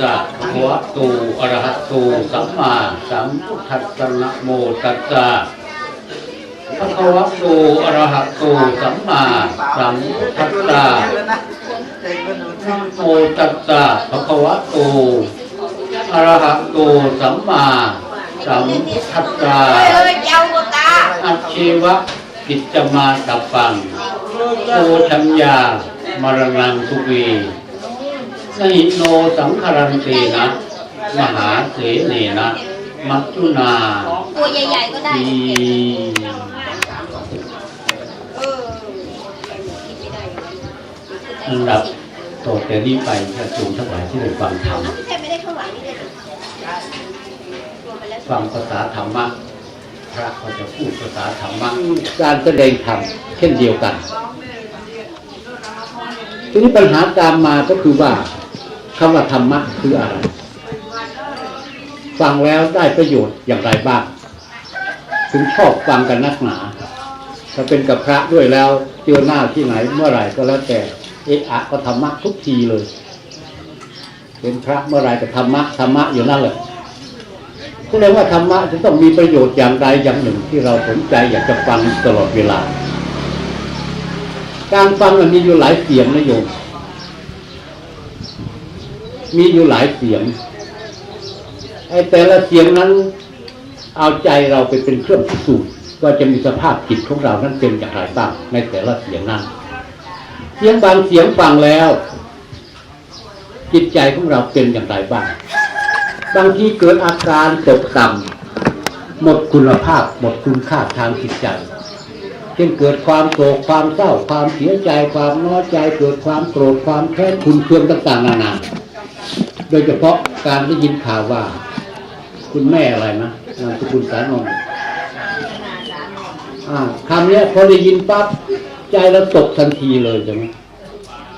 สะภะคะวะโตอะระหะโตสัมมาสัมพุทธัสสะนะโมตัสสะภะคะวะโตอะระหะโตสัมมาสัมพุทธัสสะโมตัสสะภะคะวะโตอะระหะโตสัมมาสัมพุทธัสสะอัจชีวะกิจมาตัปปังโอชัญญามรณังทุวี นหิโนสังคารันตีนะ มหาเสเนนะ มัจจุนาตัวใหญ่ๆก็ได้ ทีเอออันดับต่อแต่นี้ไปพระสงฆ์ทั้งหลายที่ได้ฟังธรรมพี่แทบไม่ได้ข้างหลังนี่เลยรวมไปแล้วฟังภาษาธรรมะพระก็จะพูดภาษาธรรมะการแสดงธรรมเช่นเดียวกันทีนี้ปัญหาตามมาก็คือว่า คำว่าธรรมะคืออะไร ฟังแล้วได้ประโยชน์อย่างไรบ้าง ถึงชอบฟังกันนักหนา ถ้าเป็นกับพระด้วยแล้วเจอหน้าที่ไหนเมื่อไหร่ก็แล้วแต่เอะอะก็ธรรมะทุกทีเลย เป็นพระเมื่อไรก็ธรรมะธรรมะอยู่นั่นแหละแสดงว่าธรรมะจะต้องมีประโยชน์อย่างใดอย่างหนึ่งที่เราสนใจอยากจะฟังตลอดเวลา การฟังมันมีอยู่หลายเสียงนะโยม มีอยู่หลายเสียงไอ้แต่ละเสียงนั้น เอาใจเราไปเป็นเครื่องพิสูจน์ว่าจะมีสภาพจิตของเรานั้นเป็นอย่างไรบ้างในแต่ละเสียงนั้น เสียงบางเสียงฟังแล้ว จิตใจของเราเป็นอย่างไรบ้างบางทีเกิดอาการตกต่ำหมดคุณภาพ หมดคุณค่าทางจิตใจเช่นเกิดความโศกความเศร้า ความเสียใจ ความน้อยใจ เกิดความโกรธความแค้นคุณเคืองต่างๆนานา โดยเฉพาะการได้ยินข่าวว่า คุณแม่อะไรนะนามสกุลสานนท์คำนี้พอได้ยินปั๊บใจเราตกทันทีเลยใช่ไหม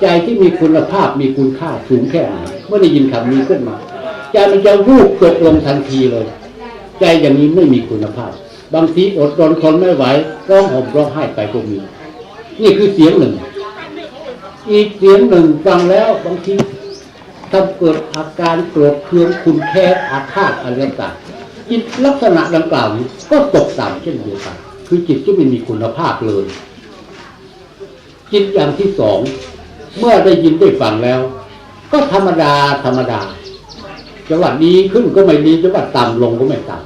ใจที่มีคุณภาพมีคุณค่าสูงแค่ไหนเมื่อได้ยินคำนี้ขึ้นมาใจมันจะวูบตกลงทันทีเลย ใจอย่างนี้ไม่มีคุณภาพ บางทีอดรนทนไม่ไหวร้องห่มร้องไห้ไปก็มีนี่คือเสียงหนึ่ง อีกเสียงหนึ่งฟังแล้วบางที ถ้าเกิดอาการโกรธเคืองคุณแค้นอาฆาตอะไรต่างจิตลักษณะดังกล่าวนี้ก็ตกต่ำเช่นเดียวกัน คือจิตที่ไม่มีคุณภาพเลย จิตอย่างที่สอง เมื่อได้ยินได้ฟังแล้ว ก็ธรรมดาธรรมดาจังหวะดีขึ้นก็ไม่ดีจังหวะต่ำลงก็ไม่ต่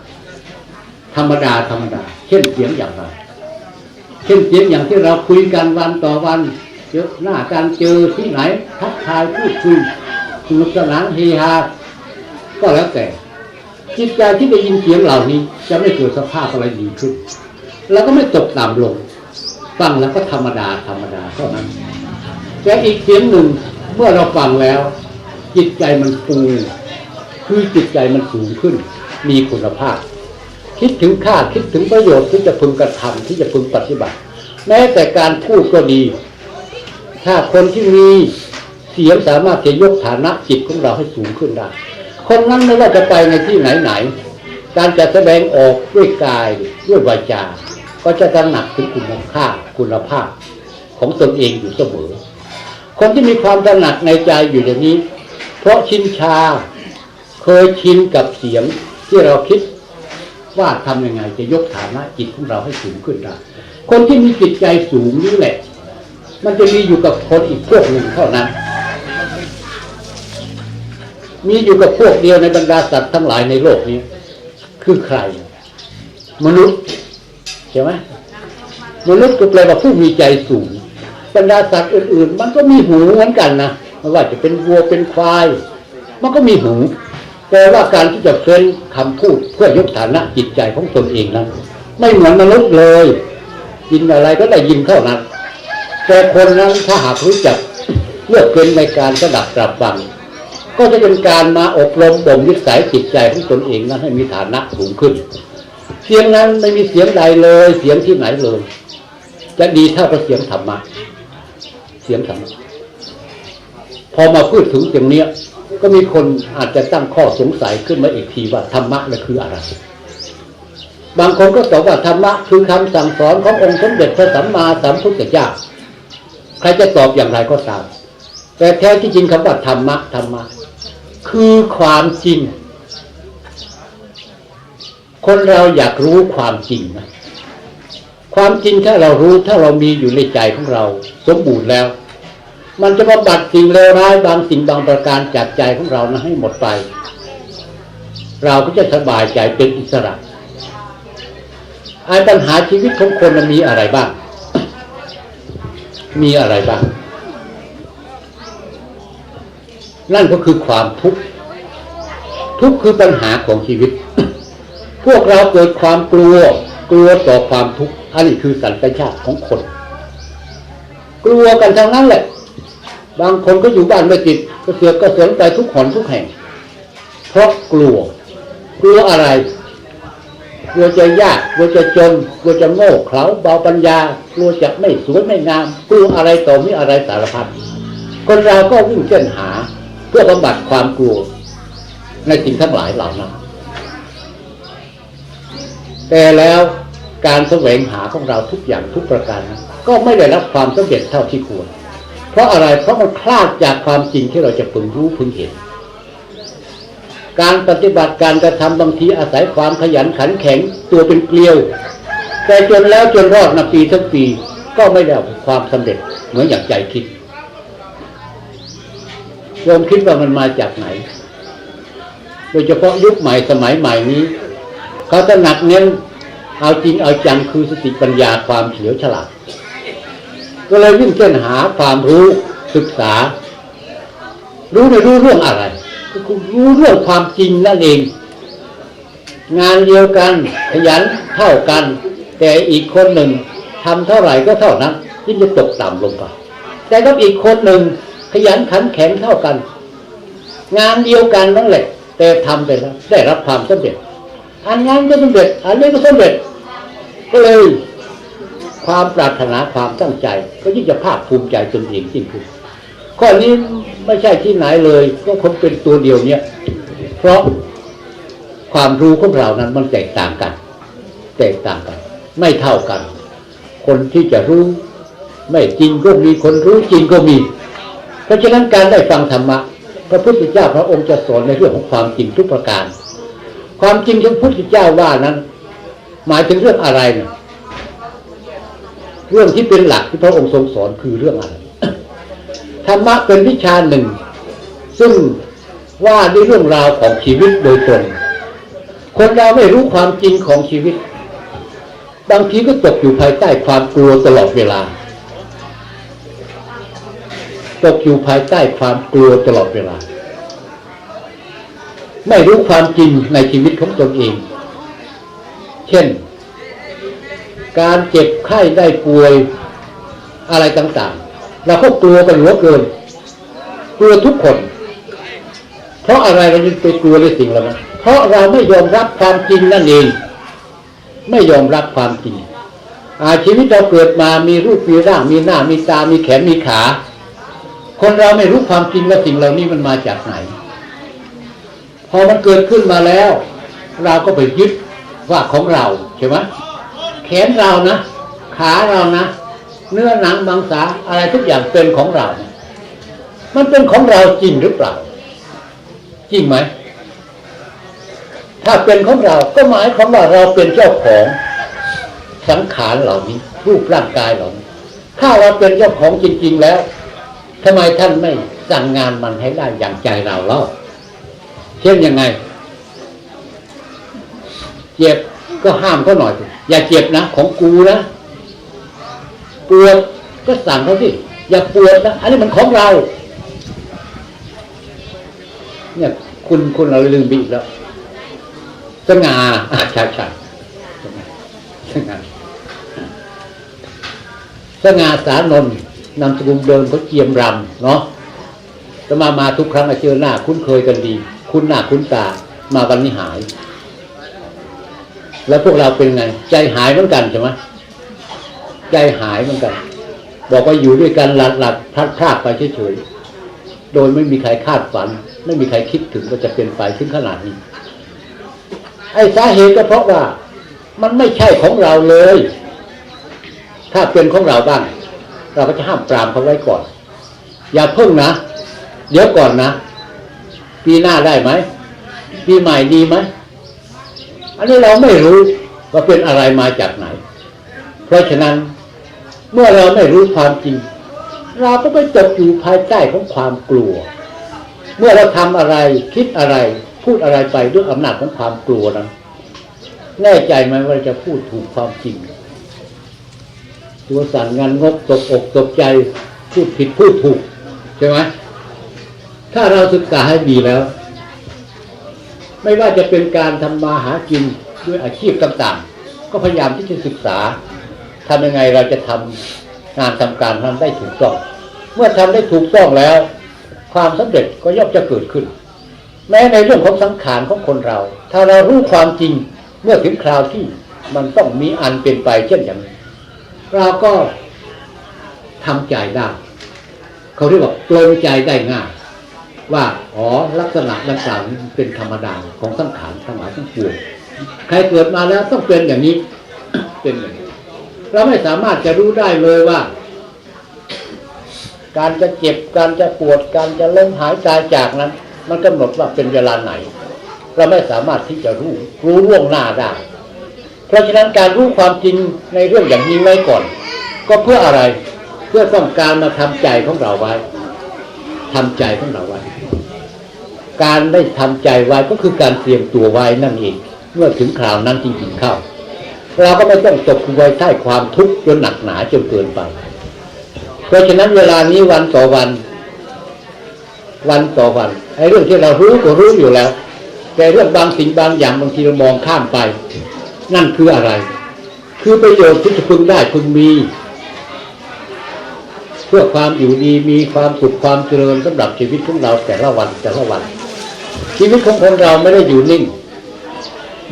ำธรรมดาธรรมดา เช่นเสียงอย่างไรเช่นเสียงอย่างที่เราคุยกันวันต่อวันเจอหน้าการเจอที่ไหนทักทายพูดคุย นุกสนานเฮฮาก็แล้วแต่ จิตใจที่ได้ยินเสียงเหล่านี้จะไม่เกิดสภาพอะไรดีขึ้นแล้วก็ไม่ตกต่ำลงฟังแล้วก็ธรรมดาธรรมดาเท่านั้นแต่อีกเสียงหนึ่งเมื่อเราฟังแล้ว จิตใจมันฟูคือจิตใจมันสูงขึ้น มีคุณภาพ คิดถึงค่าคิดถึงประโยชน์ที่จะพึงกระทำที่จะพึงปฏิบัติ แม้แต่การพูดก็ดี ถ้าคนที่มี เสียงสามารถจะยกฐานะจิตของเราให้สูงขึ้นได้ คนนั้นไม่ว่าจะไปในที่ไหนไหนๆการจะแสดงออกด้วยกายด้วยวาจา ก็จะตระหนักถึงคุณค่าคุณภาพของตนเองอยู่เสมอ คนที่มีความตระหนักในใจอยู่อย่างนี้ เพราะชินชา เคยชินกับเสียงที่เราคิดว่าทำยังไงจะยกฐานะจิตของเราให้สูงขึ้นได้ คนที่มีจิตใจสูงนี่แหละ มันจะมีอยู่กับคนอีกพวกหนึ่งเท่านั้น มีอยู่กับพวกเดียวในบรรดาสัตว์ทั้งหลายในโลกนี้ คือใคร มนุษย์ใช่ไหมมนุษย์ก็แปลว่าผู้มีใจสูงบรรดาสัตว์อื่น ๆ มันก็มีหูเหมือนกันนะไม่ว่าจะเป็นวัวเป็นควาย มันก็มีหูแต่ว่าการที่จะเฟ้นคำพูดเพื่อยกฐานะจิตใจของตนเองนั้น ไม่เหมือนมนุษย์เลยยินอะไรก็ได้ยินเท่านั้น แต่คนนั้นถ้าหากรู้จักเลือกเฟ้นในการสดับตรับฟัง ก็จะเป็นการมาอบรมบ่มนิสัยจิตใจของตนเองนั้นให้มีฐานะสูงขึ้น เสียงนั้นไม่มีเสียงใดเลย เสียงที่ไหนเลย จะดีเท่ากับเสียงธรรมะเสียงธรรมะพอมาพูดถึงอย่างเนี้ย ก็มีคนอาจจะตั้งข้อสงสัยขึ้นมาอีกทีว่าธรรมะนั่นคืออะไรบางคนก็ตอบว่าธรรมะคือคำสั่งสอนขององค์สมเด็จพระสัมมาสัมพุทธเจ้าใครจะตอบอย่างไรก็ตาม แต่แท้ที่จริงคำว่าธรรมะธรรมะ คือความจริง คนเราอยากรู้ความจริงนะความจริงถ้าเรารู้ถ้าเรามีอยู่ในใจของเรา สมบูรณ์แล้ว มันจะบำบัดสิ่งเลวร้ายบางสิ่งบางประการจากใจของเรานะให้หมดไป เราก็จะสบายใจเป็นอิสระไอ้ปัญหาชีวิตของคนมันมีอะไรบ้าง มีอะไรบ้าง นั่นก็คือความทุกข์ทุกข์คือปัญหาของชีวิต พวกเราเกิดความกลัว กลัวต่อความทุกข์อันนี้คือสัญชาติของคน กลัวกันทั้งนั้นแหละ บางคนก็อยู่บ้านไม่ติด ก็เสือกก็เสือนไปทุกหอนทุกแห่ง เพราะกลัว กลัวอะไร กลัวจะยากกลัวจะจนกลัวจะโง่เขลาเบาปัญญา กลัวจะไม่สวยไม่งาม กลัวอะไรต่อมีอะไรสารพัดคนเราก็วิ่งเส้นหา เพื่อบำบัดความกลัวในสิ่งทั้งหลายเหล่านั้นแต่แล้วการแสวงหาของเราทุกอย่างทุกประการนั้นก็ไม่ได้รับความสำเร็จเท่าที่ควร เพราะอะไรเพราะมันคลาดจากความจริงที่เราจะพึงรู้พึงเห็น การปฏิบัติการกระทำบางทีอาศัยความขยันขันแข็งตัวเป็นเกลียว แต่จนแล้วจนรอดนาปีทั้งปีก็ไม่ได้ความสำเร็จเหมือนอย่างใจคิด โยมคิดว่ามันมาจากไหน โดยเฉพาะยุคใหม่สมัยใหม่นี้เขาจะหนักเน้นเอาจริงเอาจังคือสติปัญญาความเฉลียวฉลาด ก็เลยวิ่งเส้นหาความรู้ศึกษา รู้ไม่รู้เรื่องอะไรก็คือรู้เรื่องความจริงนั่นเอง งานเดียวกันขยันเท่ากัน แต่อีกคนหนึ่งทำเท่าไหร่ก็เท่านั้นที่จะตกต่ำลงไปแต่กับอีกคนหนึ่ง ขยันขันแข็งเท่ากัน งานเดียวกันนั่นแหละ แต่ทำไปแล้วได้รับความสำเร็จ อันงานก็สำเร็จ อันนี้ก็สำเร็จ ก็เลยความปรารถนาความตั้งใจ ก็ยิ่งจะภาคภูมิใจตนเองยิ่งขึ้นข้อนี้ไม่ใช่ที่ไหนเลย ก็คนเป็นตัวเดียวเนี่ยเพราะความรู้ของเรานั้นมันแตกต่างกัน แตกต่างกัน ไม่เท่ากัน คนที่จะรู้ ไม่จริงก็มีคนรู้จริงก็มี เพราะฉะนั้นการได้ฟังธรรมะพระพุทธเจ้าพระองค์จะสอนในเรื่องของความจริงทุกประการ ความจริงที่พระพุทธเจ้าว่านั้น หมายถึงเรื่องอะไรเนี่ยเรื่องที่เป็นหลักที่พระองค์ทรงสอนคือเรื่องอะไรธรรมะเป็นวิชาหนึ่ง ซึ่งว่าด้วยเรื่องราวของชีวิตโดยตรงคนเราไม่รู้ความจริงของชีวิต บางทีก็ตกอยู่ภายใต้ความกลัวตลอดเวลา ตกอยู่ภายใต้ความกลัวตลอดเวลา ไม่รู้ความจริงในชีวิตของตนเอง เช่น การเจ็บไข้ได้ป่วยอะไรต่างๆ เราก็กลัวกันเหลือเกินกลัวทุกคน เพราะอะไรเราจึงไปกลัวในสิ่งเหล่านั้นเพราะเราไม่ยอมรับความจริงนั่นเอง ไม่ยอมรับความจริงอาชีวิตเราเกิดมามีรูปมีร่างมีหน้ามีตา มีแขนมีขา คนเราไม่รู้ความจริงว่าสิ่งเหล่านี้มันมาจากไหน พอมันเกิดขึ้นมาแล้ว เราก็ไปยึดว่าของเราใช่ไหมแขนเรานะขาเรานะเนื้อหนังมังสาอะไรทุกอย่างเป็นของเรา มันเป็นของเราจริงหรือเปล่า จริงไหม ถ้าเป็นของเราก็หมายความว่าเราเป็นเจ้าของสังขารเหล่านี้ รูปร่างกายเหล่านี้ ถ้าเราเป็นเจ้าของจริง ๆ แล้ว ทำไมท่านไม่สั่งงานมันให้ได้อย่างใจเราเล่าเช่นยังไง เจ็บก็ห้ามเขาหน่อยสิอย่าเจ็บนะ ของกูนะปวดก็สั่งเขาสิอย่าปวดนะอันนี้มันของเรา เนี่ยคุณคุณเราลืมไปอีกแล้วสง่าอาช่ใช่สง่าสง่าสานนท์ นามสกุลเดิมเขาเจียมรำเนาะจะมามาทุกครั้งเจอหน้า คุ้นเคยกันดี คุ้นหน้าคุ้นตามาวันนี้หาย แล้วพวกเราเป็นไง ใจหายเหมือนกันใช่ไหมใจหายเหมือนกัน บอกว่าอยู่ด้วยกันหลัดหลัดพลัดพรากไปเฉยๆโดยไม่มีใครคาดฝัน ไม่มีใครคิดถึงว่าจะเป็นไปถึงขนาดนี้ ไอ้สาเหตุก็เพราะว่า มันไม่ใช่ของเราเลย ถ้าเป็นของเราบ้าง เราก็จะห้ามปรามเขาไว้ก่อน อย่าเพิ่งนะ เดี๋ยวก่อนนะ ปีหน้าได้ไหมปีใหม่ดีไหมอันนี้เราไม่รู้ว่าเป็นอะไรมาจากไหน เพราะฉะนั้นเมื่อเราไม่รู้ความจริง เราก็ไปตกอยู่ภายใต้ของความกลัว เมื่อเราทำอะไรคิดอะไร พูดอะไรไปด้วยอำนาจของความกลัวนั้นแน่ใจไหมว่าจะพูดถูกความจริง ตัวสั่นงานงกตกอกตกใจพูดผิดพูดถูกใช่ไหมถ้าเราศึกษาให้ดีแล้ว ไม่ว่าจะเป็นการทำมาหากินด้วยอาชีพต่างๆ ก็พยายามที่จะศึกษาทำยังไงเราจะทำงานทำการนั้นได้ถูกต้อง เมื่อทำได้ถูกต้องแล้ว ความสำเร็จก็ย่อมจะเกิดขึ้น แม้ในเรื่องของสังขารของคนเรา ถ้าเรารู้ความจริงเมื่อถึงคราวที่มันต้องมีอันเป็นไปเช่นอย่างนี้ เราก็ทำใจได้ เขาเรียกว่าปลงใจได้ง่ายว่าอ๋อลักษณะดังกล่าวเป็นธรรมดาของสังขารทั้งหลายทั้งปวงใครเกิดมาแล้วต้องเป็นอย่างนี้ เป็นอย่างนี้ เราไม่สามารถจะรู้ได้เลยว่า การจะเจ็บการจะปวด การจะล้มหายตายจากนั้น มันกำหนดว่าเป็นเวลาไหน เราไม่สามารถที่จะรู้รู้ล่วงหน้าได้ เพราะฉะนั้นการรู้ความจริงในเรื่องอย่างนี้ไว้ก่อน ก็เพื่ออะไรเพื่อต้องการมาทำใจของเราไว้ทำใจของเราไว้ การได้ทำใจไว้ก็คือการเตรียมตัวไว้นั่นเอง เมื่อถึงคราวนั้นจริงๆเข้า เราก็ไม่ต้องตกไว้ใต้ความทุกข์จนหนักหนาจนเกินไป เพราะฉะนั้นเวลานี้วันต่อวัน วันต่อวันไอ้เรื่องที่เรารู้ก็รู้อยู่แล้ว แต่เรื่องบางสิ่งบางอย่างบางทีเรามองข้ามไป นั่นคืออะไร คือประโยชน์ที่จะพึงได้พึงมี เพื่อความอยู่ดีมีความสุขความเจริญสำหรับชีวิตของเราแต่ละวันแต่ละวัน ชีวิตของคนเราไม่ได้อยู่นิ่ง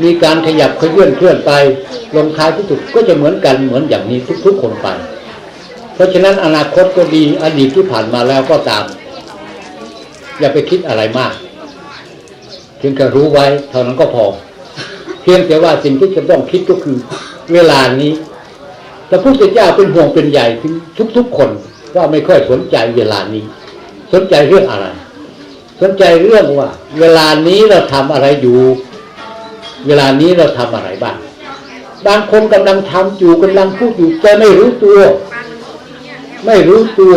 มีการขยับเคลื่อนเคลื่อนไปลงท้ายที่สุดก็จะเหมือนกันเหมือนอย่างนี้ทุกๆคนไป เพราะฉะนั้นอนาคตก็ดีอดีตที่ผ่านมาแล้วก็ตาม อย่าไปคิดอะไรมากเพียงแค่รู้ไว้เท่านั้นก็พอ พียงแต่ว่าสิ่งที่จะต้องคิดก็คือเวลานี้พระพุทธเจ้าเป็นห่วงเป็นใหญ่ถึงทุก ๆ คนว่าไม่ค่อยสนใจเวลานี้ สนใจเรื่องอะไร สนใจเรื่องว่า เวลานี้เราทำอะไรอยู่ เวลานี้เราทำอะไรบ้างบางคนกำลังทำอยู่กำลังพูดอยู่แต่ไม่รู้ตัว ไม่รู้ตัว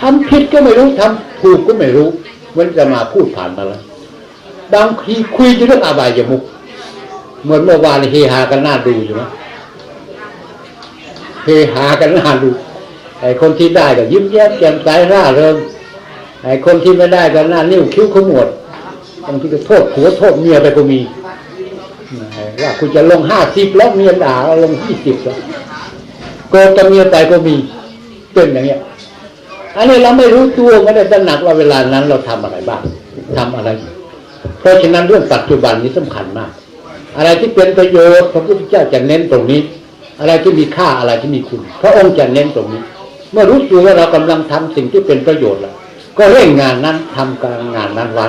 ทำผิดก็ไม่รู้ทำถูกก็ไม่รู้เหมันจะมาพูดผ่านมาแล้ว บางทีคุยเรื่องอบายมุกเหมือนเมื่อวานเฮฮากันน่าดูอยู่นะเฮฮากันน่าดูไอ้คนที่ได้ก็ยิ้มแย้มแจ่มใสร่าเริงไอ้คนที่ไม่ได้ก็หน้านิ้วคิ้วขมวดบางทีก็โทษผัวโทษเมียไปก็มีว่าคุณจะลงห้าสิบแล้วเมียด่าลงยี่สิบแล้วโกรธกับเมียไปก็มีเป็นอย่างเงี้ยอันนี้เราไม่รู้ตัวไม่ได้ตระหนักว่าเวลานั้นเราทำอะไรบ้างทำอะไร ราะฉะนั้นเรื่องปัจจุบันนี้สำคัญมาก อะไรที่เป็นประโยชน์พระพุทธเจ้าจะเน้นตรงนี้ อะไรที่มีค่าอะไรที่มีคุณ พระองค์จะเน้นตรงนี้ เมื่อรู้ตัวว่าเรากำลังทำสิ่งที่เป็นประโยชน์แล้วก็เร่งงานนั้นทำการงานนั้นไว้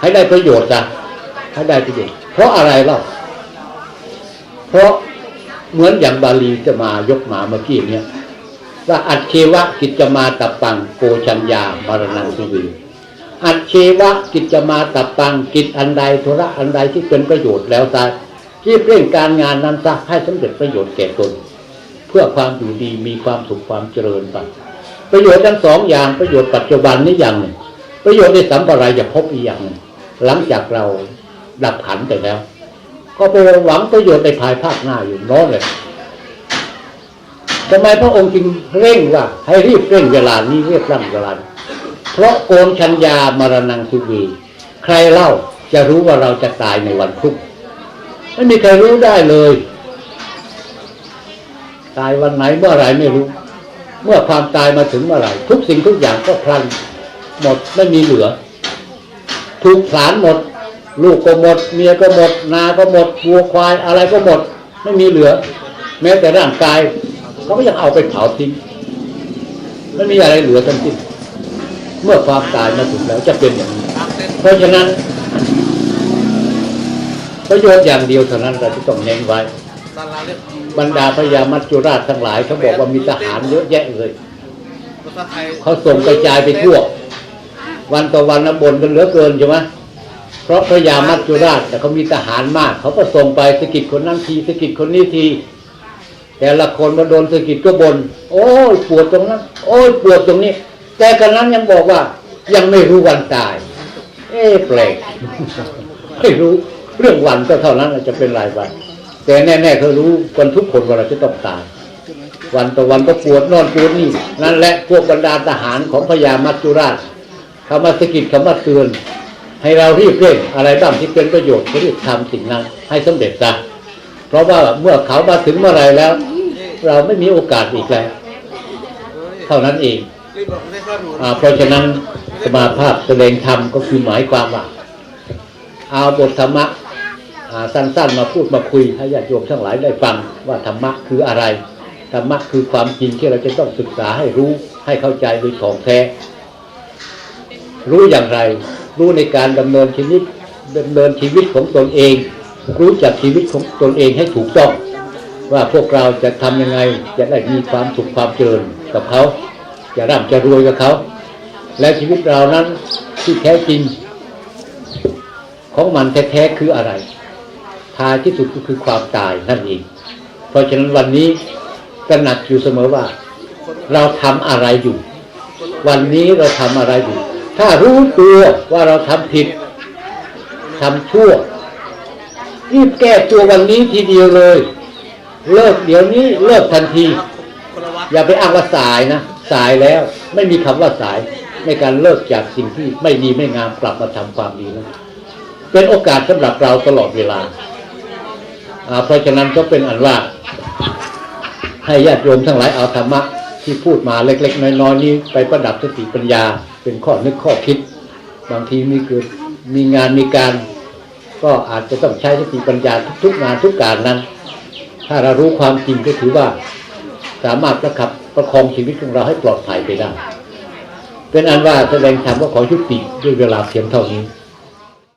ให้ได้ประโยชน์นะให้ได้ประโยชน์เพราะอะไรล่าเพราะเหมือนอย่างบาลีจะมายกมาเมื่อกี้เนี่ยว่าอัจเชวะกิจจมาตับปังโกชัญญามรณังสุวี อัจเชวะกิจจมาตับปังกิจอันใดธุระอันใดที่เป็นประโยชน์แล้วซะที่เร่งการงานนั้นซะให้สำเร็จประโยชน์แก่ตน เพื่อความอยู่ดีมีความสุขความเจริญไปประโยชน์ทั้งสองอย่างประโยชน์ปัจจุบันนี่อย่างหนึ่งประโยชน์ในสัมปรายจะพบอีกอย่างหนึ่งหลังจากเราดับขันไปแล้ว ก็ไปหวังประโยชน์ในภายภาคหน้าอยู่น้อยเลยทำไมพระองค์จึงเร่งว่าให้รีบเร่งเวลานี้เรียบร่ำเวลานี้ เพราะโกนชัญญามรณังสุวีใครเล่าจะรู้ว่าเราจะตายในวันพรุ่งไม่มีใครรู้ได้เลย ตายวันไหนเมื่อไรไม่รู้ เมื่อความตายมาถึงเมื่อไรทุกสิ่งทุกอย่างก็พลันหมดไม่มีเหลือถูกผลาญหมด ลูกก็หมด เมียก็หมด นาก็หมดวัวควายอะไรก็หมด ไม่มีเหลือ แม้แต่ร่างกายเขาก็ยังเอาไปเผาทิ้งไม่มีอะไรเหลือทั้งสิ้น เมื่อความตายมาถึงแล้วจะเป็นอย่างนี้เพราะฉะนั้น ประโยชน์อย่างเดียวเท่านั้นเราจะต้องเน้นไว้ บรรดาพญามัจจุราชทั้งหลายเขาบอกว่ามีทหารเยอะแยะเลยเขาส่งกระจายไปทั่ว วันต่อวันนะบ่นกันเหลือเกินใช่ไหมเพราะพระยามัจจุราชแต่เขามีทหารมาก เขาก็ส่งไปสะกิดคนนั้นทีสะกิดคนนี้ที แต่ละคนมาโดนสะกิดก็บน่นโอ้ยปวดตรงนั้น โอ้ยปวดตรงนี้ แต่กันนั้นยังบอกว่า ยังไม่รู้วันตาย เอ๊ะแปลกไม่รู้เรื่องวันก็เท่านั้นจะเป็นรายวัน แต่แน่ๆเขารู้กันทุกคนว่าเราจะต้องตาย วันต่อวันก็ปวดนอนปวดนี่ นั่นแหละพวกบรรดาทหารของพญามัจจุราชเขามาสกิดเขามาเตือน ให้เรารีบเร่งอะไรบ้างที่เป็นประโยชน์รีบทำสิ่งนั้น ให้สำเร็จซะเพราะว่าเมื่อเขามาถึงเมื่อไรแล้ว เราไม่มีโอกาสอีกแล้ว เท่านั้นเอง เพราะฉะนั้นสมาภาพแสดงธรรมก็คือหมายความว่า เอาบทธรรมะสั้นๆมาพูดมาคุยให้ญาติโยมทั้งหลายได้ฟังว่าธรรมะคืออะไรธรรมะคือความจริงที่เราจะต้องศึกษาให้รู้ให้เข้าใจโดยถ่องแท้ รู้อย่างไร รู้ในการดำเนินชีวิตดำเนินชีวิตของตนเอง รู้จักชีวิตของตนเองให้ถูกต้อง ว่าพวกเราจะทำยังไงจะได้มีความสุขความเจริญกับเขา จะร่ำจะรวยกับเขา และชีวิตเรานั้นที่แท้จริง ของมันแท้ๆคืออะไรท้ายที่สุดก็คือความตายนั่นเอง เพราะฉะนั้นวันนี้ตระหนักอยู่เสมอว่า เราทำอะไรอยู่ วันนี้เราทำอะไรอยู่ ถ้ารู้ตัวว่าเราทำผิดทำชั่วรีบแก้ตัววันนี้ทีเดียวเลย เลิกเดี๋ยวนี้เลิกทันที อย่าไปอ้างว่าสายนะ สายแล้วไม่มีคำว่าสายในการเลิกจากสิ่งที่ไม่ดีไม่งามกลับมาทำความดีนะเป็นโอกาสสำหรับเราตลอดเวลาอ่าเพราะฉะนั้นก็เป็นอันว่าให้ญาติโยมทั้งหลายเอาธรรมะที่พูดมาเล็ก ๆ น้อยๆนี้ไปประดับสติปัญญา เป็นข้อนึกข้อคิด บางทีมีเกิดมีงานมีการ ก็อาจจะต้องใช้สติปัญญาทุกๆงานทุกการนั้น ถ้าเรารู้ความจริงก็ถือว่า สามารถประคับ ประคองชีวิตของเราให้ปลอดภัยไปได้เป็นอันว่าแสดงธรรมก็ขอยุติด้วยเวลาเพียงเท่านี้